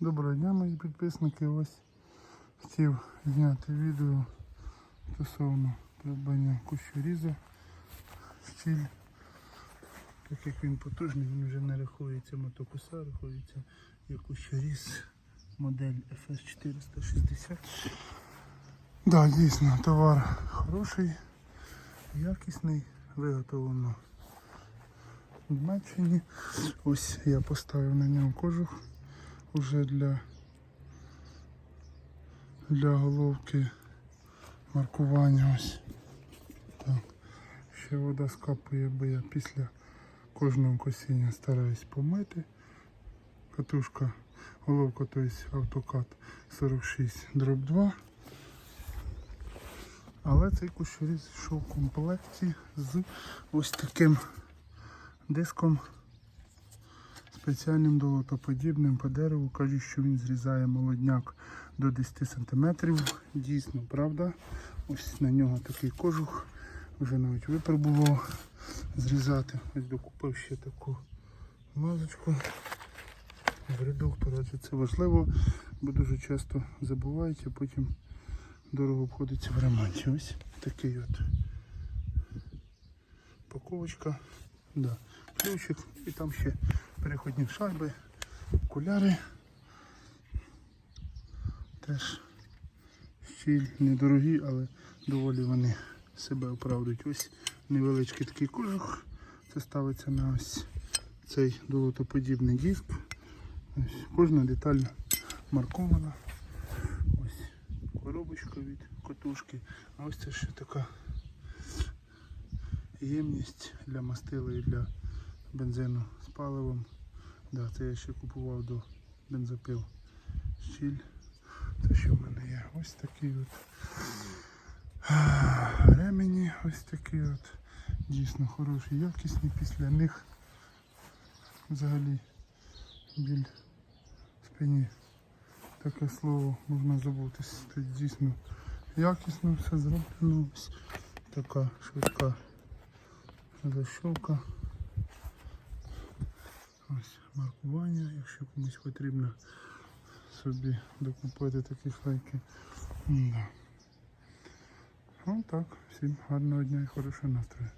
Доброго дня, мої підписники. Ось хотів зняти відео стосовно придбання кущоріза щіль. Так як він потужний, він вже не рахується мотокоса, рахується як кущоріз модель FS460. Так, дійсно, товар хороший, якісний, виготовлено в Німеччині. Ось я поставив на нього кожух уже для, для головки маркування. Ось. Так. Ще вода скапує, бо я після кожного косіння стараюсь помити. Катушка, головка, тобто автокат 46 дроб 2. Але цей кущоріз йшов в комплекті з ось таким диском спеціальним долотоподібним по дереву. Кажуть, що він зрізає молодняк до 10 см. Дійсно, правда. Ось на нього такий кожух. Вже навіть випробував зрізати. Ось докупив ще таку мазочку. В редуктор, це важливо, бо дуже часто забувають, а потім дорого обходиться в ремонті. Ось такий от паковочка. Да. Ключик і там ще переходні шайби, окуляри. Теж щіль недорогі, але доволі вони себе оправдують. Ось невеличкий такий кожух. Це ставиться на ось цей долотоподібний диск. Ось, кожна деталь маркована. Ось коробочка від котушки. А ось це ще така ємність для мастила і для бензину з паливом. Да, це я ще купував до бензопил. Щіль. Це що в мене є? Ось такий от ремені, ось такі от. Дійсно хороші, якісні після них взагалі біль в спині. Таке слово можна забутись. Тут дійсно якісно все зроблено. Така швидка защолка. Ось маркування, якщо комусь потрібно собі докупити такі файки. Ну так, всім гарного дня і хорошого настрою.